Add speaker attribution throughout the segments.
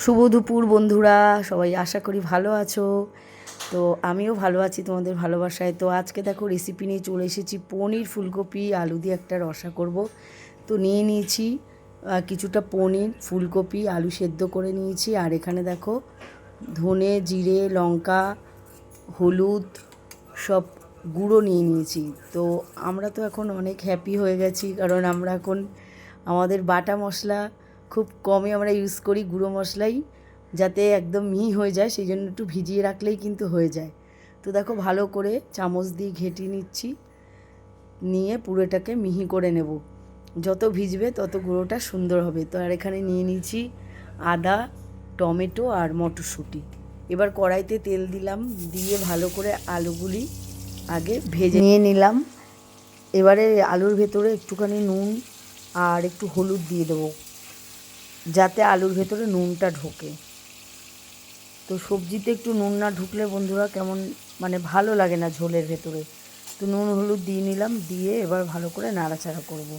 Speaker 1: শুভ দুপুর, বন্ধুরা। সবাই আশা করি ভালো আছো। তো আমিও ভালো আছি তোমাদের ভালোবাসায়। তো আজকে দেখো রেসিপি নিয়ে চলে এসেছি পনির ফুলকপি আলু দিয়ে একটা রসা করব। তো নিয়ে নিয়েছি কিছুটা পনির, ফুলকপি, আলু সেদ্ধ করে নিয়েছি। আর এখানে দেখো ধনে, জিরে, লঙ্কা, হলুদ সব গুঁড়ো নিয়ে নিয়েছি। তো আমরা তো এখন অনেক হ্যাপি হয়ে গেছি, কারণ আমরা এখন আমাদের বাটা মশলা খুব কমই আমরা ইউজ করি গুঁড়ো মশলাই যাতে একদম মিহি হয়ে যায় সেই জন্য একটু ভিজিয়ে রাখলেই কিন্তু হয়ে যায়। তো দেখো ভালো করে চামচ দিয়ে ঘেঁটিয়ে নিচ্ছি, নিয়ে পুরোটাকে মিহি করে নেব। যত ভিজবে তত গুঁড়োটা সুন্দর হবে। তো আর এখানে নিয়ে নিচ্ছি আদা, টমেটো আর মটরশুঁটি। এবার কড়াইতে তেল দিলাম, দিয়ে ভালো করে আলুগুলি আগে ভেজে নিয়ে নিলাম। এবারে আলুর ভেতরে একটুখানি নুন আর একটু হলুদ দিয়ে দেবো। যাতে আলুর ভেতরে নুনটা ঢোকে। তো সবজিতে একটু নুন না ঢুকলে বন্ধুরা কেমন মানে ভালো লাগে না ঝোলের ভেতরে। তো নুন হলুদ দিয়ে নিলাম, দিয়ে এবার ভালো করে নাড়াচাড়া করব।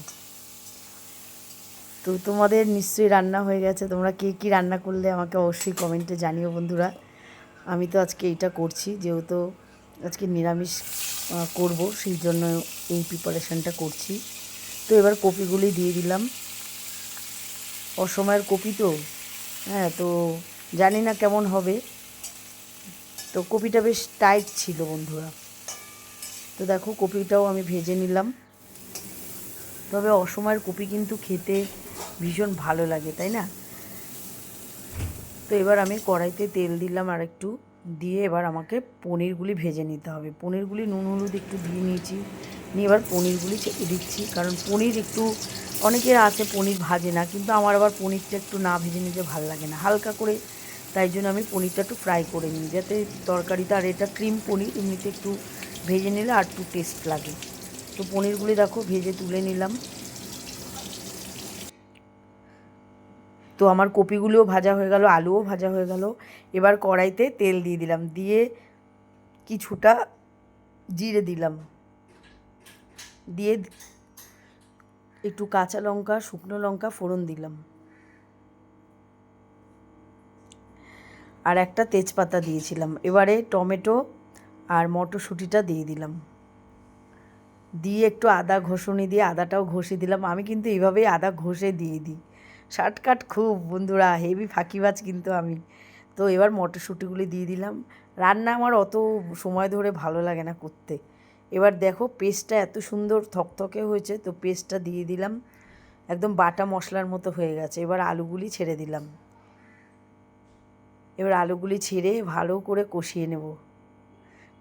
Speaker 1: তো তোমাদের নিশ্চয়ই রান্না হয়ে গেছে, তোমরা কে কী রান্না করলে আমাকে অবশ্যই কমেন্টে জানিও বন্ধুরা। আমি তো আজকে এইটা করছি, যেহেতু আজকে নিরামিষ করব, সেই জন্য এই প্রিপারেশনটা করছি। তো এবার কপিগুলি দিয়ে দিলাম। অসময়ের কপি তো। হ্যাঁ তো জানি না কেমন হবে। তো কপিটা বেশ টাইট ছিল বন্ধুরা। তো দেখো, কপিটাও আমি ভেজে নিলাম। তবে অসময়ের কপি কিন্তু খেতে ভীষণ ভালো লাগে, তাই না? তো এবার আমি কড়াইতে তেল দিলাম আর একটু দিয়ে এবার আমাকে পনিরগুলি ভেজে নিতে হবে। পনিরগুলি নুন, হলুদ একটু দিয়ে নিয়েছি। নিয়ে এবার পনিরগুলি দিচ্ছি। কারণ পনির একটু অনেকের আছে পনির ভাজে না, কিন্তু আমার আবার পনিরটা একটু না ভেজে নিতে ভালো লাগে না। হালকা করে, তাই জন্য আমি পনিরটা একটু ফ্রাই করে নিই, যাতে তরকারিটা আর এটা ক্রিম পনির, এমনিতে একটু ভেজে নিলে আর একটু টেস্ট লাগে। তো পনিরগুলি দেখো, ভেজে তুলে নিলাম। তো আমার কপিগুলোও ভাজা হয়ে গেল, আলুও ভাজা হয়ে গেল। এবার কড়াইতে তেল দিয়ে দিলাম, দিয়ে কিছুটা জিরে দিলাম। দিয়ে একটু কাঁচা লঙ্কা, শুকনো লঙ্কা ফোড়ন দিলাম। আর একটা তেজপাতা দিয়েছিলাম। এবারে টমেটো আর মটরশুঁটিটা দিয়ে দিলাম। দিয়ে একটু আদা ঘষুনি দিয়ে আদাটাও ঘষে দিলাম। আমি কিন্তু এইভাবেই আদা ঘষে দিয়ে দিই। শর্টকাট খুব, বন্ধুরা, হেভি ফাঁকিবাজ কিন্তু আমি। তো এবার মটরশুঁটিগুলি দিয়ে দিলাম। রান্না আমার অত সময় ধরে ভালো লাগে না করতে। এবার দেখো পেস্টটা এত সুন্দর থকথকে হয়েছে, তো পেস্টটা দিয়ে দিলাম। একদম বাটা মশলার মতো হয়ে গেছে। এবার আলুগুলি ছেড়ে দিলাম। এবার আলুগুলি ছেড়ে ভালো করে কষিয়ে নেব।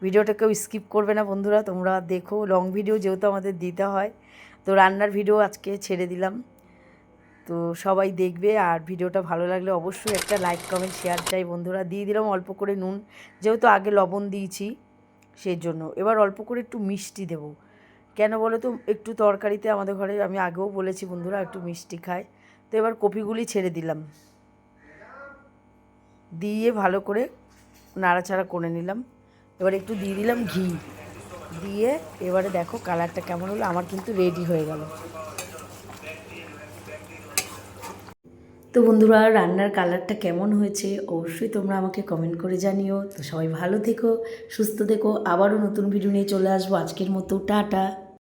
Speaker 1: ভিডিওটা কেউ স্কিপ করবে না বন্ধুরা, তোমরা দেখো। লং ভিডিও যেহেতু আমাদের দিতে হয়, তো রান্নার ভিডিও আজকে ছেড়ে দিলাম। তো সবাই দেখবে আর ভিডিওটা ভালো লাগলে অবশ্যই একটা লাইক, কমেন্ট শেয়ার চাই বন্ধুরা। দিয়ে দিলাম অল্প করে নুন, যেহেতু আগে লবণ দিয়েছি। সেই জন্য এবার অল্প করে একটু মিষ্টি দেব। কেন বলো তো? একটু তরকারিতে আমাদের ঘরে, আমি আগেও বলেছি বন্ধুরা, একটু মিষ্টি খায়। তো এবার কপিগুলি ছেড়ে দিলাম। দিয়ে ভালো করে নাড়াচাড়া করে নিলাম। এবার একটু দিয়ে দিলাম ঘি। দিয়ে এবারে দেখো কালারটা কেমন হলো? আমার কিন্তু রেডি হয়ে গেল। তো বন্ধুরা, রান্নার কালারটা কেমন হয়েছে অবশ্যই তোমরা আমাকে কমেন্ট করে জানিও। তো সবাই ভালো থেকো, সুস্থ থেকো, আবারও নতুন ভিডিও নিয়ে চলে আসব। আজকের মতো, টাটা।